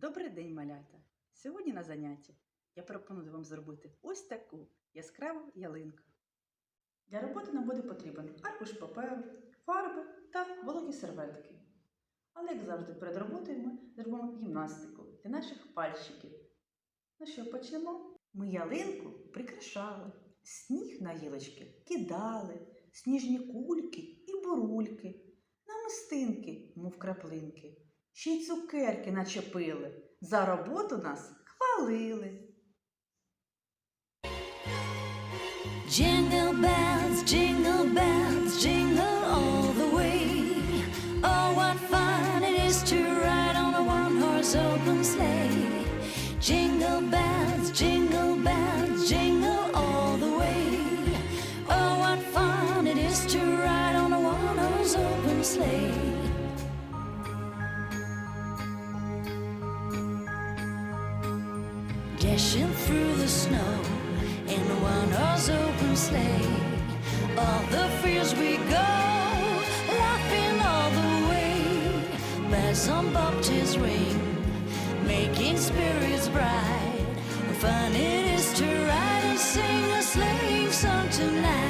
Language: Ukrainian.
Добрий день, малята! Сьогодні на занятті я пропоную вам зробити ось таку яскраву ялинку. Для роботи нам буде потрібен аркуш паперу, фарби та вологі серветки. Але, як завжди, перед роботою ми зробимо гімнастику для наших пальчиків. Ну що, почнемо? Ми ялинку прикрашали, сніг на гілочки кидали, сніжні кульки і бурульки, намистинки, мов краплинки. Ще й цукерки начепили. За роботу нас хвалили. Jingle bells, jingle bells, jingle all the way. Oh, what fun it is to ride on a one horse open sleigh. Jingle bells, jingle bells, jingle all the way. Oh, what fun it is to ride on a one horse open sleigh. dashing through the snow in one horse open sleigh. All the fields we go, laughing all the way. Bells on ring, making spirits bright. Fun it is to ride and sing a sleighing song tonight.